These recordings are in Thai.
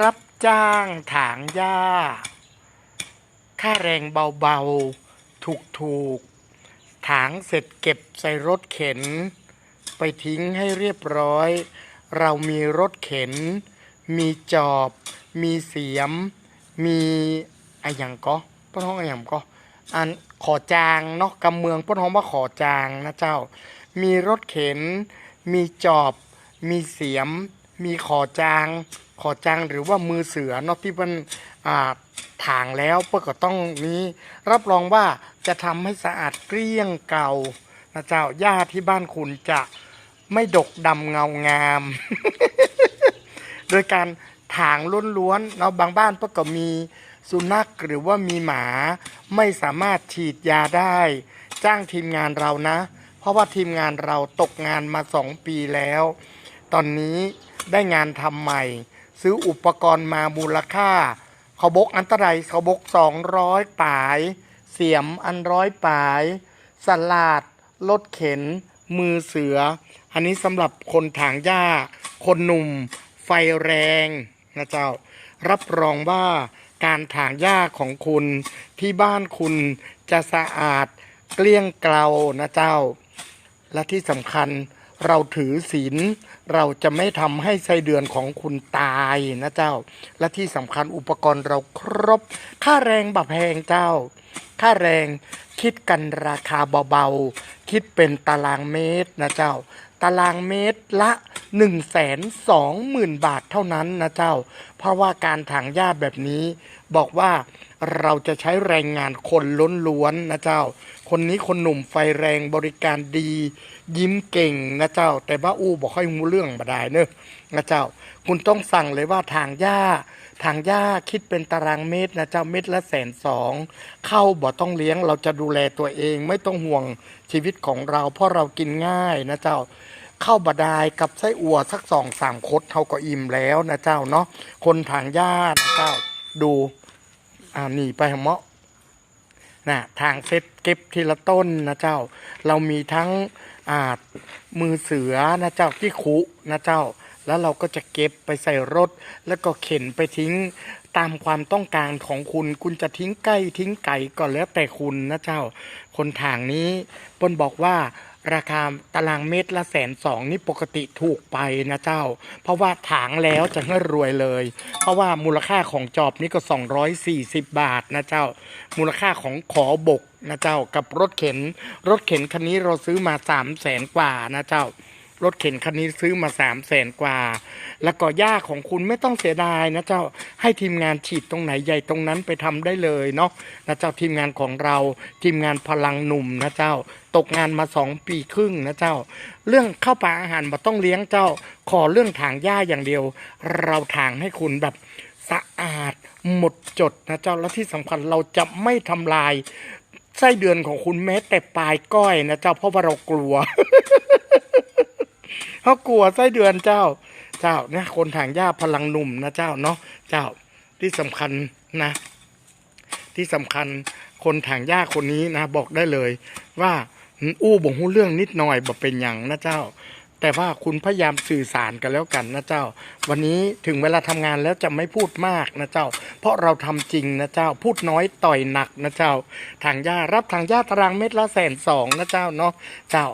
รับจ้างถางหญ้า ค่าแรงเบาๆ ถูกๆ ถางเสร็จเก็บใส่รถเข็น ไปทิ้งให้เรียบร้อย เรามีรถเข็น มีจอบ มีเสียม มีอะไรอย่างก็ป้นห้องอะไรอย่างก็อันขอจางเนาะกำเมืองป้นห้องว่าขอจางนะเจ้า มีรถเข็น มีจอบ มีเสียม มีขอจาง ขอจางหรือว่ามือเสือเนาะที่มันอ่าถางแล้วเพื่อก็ต้องนี้ รับรองว่าจะทำให้สะอาดเกลี้ยงเก่านะเจ้าหญ้าที่บ้านคุณจะไม่ดกดำเงางาม โดยการถางล้วนๆเนาะบางบ้านเพื่อก็มีสุนัขหรือว่ามีหมาไม่สามารถฉีดยาได้ จ้างทีมงานเรานะ เพราะว่าทีมงานเราตกงานมาสองปีแล้ว ตอนนี้ ได้งานทำใหม่ ซื้ออุปกรณ์มามูลค่าเขาบกอันตรายเขาบกสองร้อยปาย เสียมอันร้อยปาย สลาดรถเข็น มือเสือ อันนี้สำหรับคนถางหญ้า คนหนุ่ม ไฟแรงนะเจ้า รับรองว่าการถางหญ้าของคุณที่บ้านคุณจะสะอาดเกลี้ยงเกลานะเจ้า และที่สำคัญ เราถือศีลเราจะไม่ทำให้ไส้เดือนของคุณตายนะเจ้า และที่สำคัญอุปกรณ์เราครบ ค่าแรงบัแพงเจ้า ค่าแรงคิดกันราคาเบาๆ คิดเป็นตารางเมตรนะเจ้า ตารางเมตรละ1นึ่งแสนสองหมื่นบาทเท่านั้นนะเจ้า เพราะว่าการถางหญ้าแบบนี้ บอกว่าเราจะใช้แรงงานคนล้นล้วนนะเจ้า คนนี้คนหนุ่มไฟแรงบริการดี ยิ้มเก่งนะเจ้า แต่ว่าอู้บอกค่อยมูเรื่องมาได้เนอะนะเจ้า คุณต้องสั่งเลยว่าทางหญ้า ทางหญ้าคิดเป็นตารางเมตรนะเจ้าเม็ดละแสนสองเข้าบ่ต้องเลี้ยงเราจะดูแลตัวเอง ไม่ต้องห่วงชีวิตของเรา เพราะเรากินง่ายนะเจ้าเข้าบดายกับไส้อั่วสักสองสามคดเท่าก็อิ่มแล้วนะเจ้าเนาะคนทางหญ้านะเจ้าดู อ่าหนีไปเหมาะนะทางเซตเก็บทีละต้นนะเจ้า เรามีทั้งอ่ามือเสือนะเจ้าที่คุนะเจ้า แล้วเราก็จะเก็บไปใส่รถ แล้วก็เข็นไปทิ้งตามความต้องการของคุณ คุณจะทิ้งไก่ทิ้งไก่ก็แล้วแต่คุณนะเจ้า คนทางนี้ปนบอกว่า ราคาตารางเมตรละแสนสองนี่ปกติถูกไปนะเจ้า เพราะว่าถางแล้วจะให้รวยเลย เพราะว่ามูลค่าของจอบนี่ก็ 240 บาทนะเจ้า มูลค่าของขอบกนะเจ้ากับรถเข็น รถเข็นคันนี้เราซื้อมา3 0 0แสนกว่านะเจ้า รถเข็นคันนี้ซื้อมา3 0 0แสนกว่า แล้วก็หญ้าของคุณไม่ต้องเสียดายนะเจ้าให้ทีมงานฉีดตรงไหนใหญ่ตรงนั้นไปทำได้เลยเนาะนะเจ้าทีมงานของเราทีมงานพลังหนุ่มนะเจ้า ตกงานมาสองปีครึ่งนะเจ้า เรื่องข้าวปลาอาหารมาต้องเลี้ยงเจ้า ขอเรื่องถางหญ้าอย่างเดียว เราถางให้คุณแบบสะอาดหมดจดนะเจ้าและที่สำคัญเราจะไม่ทำลายไส้เดือนของคุณแม้แต่ปลายก้อยนะเจ้าเพราะว่าเรากลัว เขากลัวไส้เดือนเจ้า เจ้าเนี่ยคนถางหญ้าพลังหนุ่มนะเจ้าเนาะเจ้าที่สำคัญนะ ที่สำคัญคนถางหญ้าคนนี้นะ บอกได้เลย ว่าอู้บ่งหูเรื่องนิดหน่อยบ่เป็นอย่างนะเจ้า แต่ว่าคุณพยายามสื่อสารกันแล้วกันนะเจ้า วันนี้ถึงเวลาทำงานแล้วจะไม่พูดมากนะเจ้า เพราะเราทำจริงนะเจ้า พูดน้อยต่อยหนักนะเจ้า ทางหญ้ารับทางหญ้าตารางเม็ดละแสนสองนะเจ้าเนาะเจ้า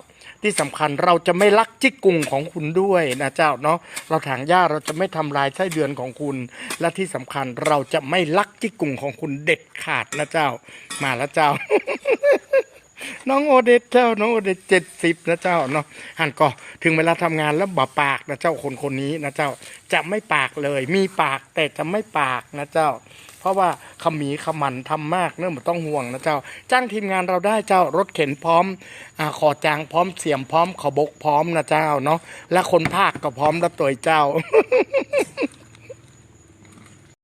ที่สำคัญเราจะไม่ลักจิกกุงของคุณด้วยนะเจ้าเนาะเราถางหญ้าเราจะไม่ทำลายไส้เดือนของคุณ และที่สำคัญเราจะไม่ลักจิกกุงของคุณเด็ดขาดนะเจ้า มาแล้วเจ้าน้องโอเดตเจ้าน้องโอเดตเจ็ดสิบนะเจ้าเนาะหันก็ถึงเวลาทำงานแล้วบ่ปากนะเจ้าคนคนนี้นะเจ้าจะไม่ปากเลย มีปากแต่จะไม่ปากนะเจ้า เพราะว่าขมีขมันทำมากเนื่องม่ต้องห่วงนะเจ้า จ้างทีมงานเราได้เจ้ารถเข็นพร้อมอขอจางพร้อมเสียมพร้อมขอบกพร้อมนะเจ้าเนาะและคนภาคก็พร้อมรับตัวเจ้า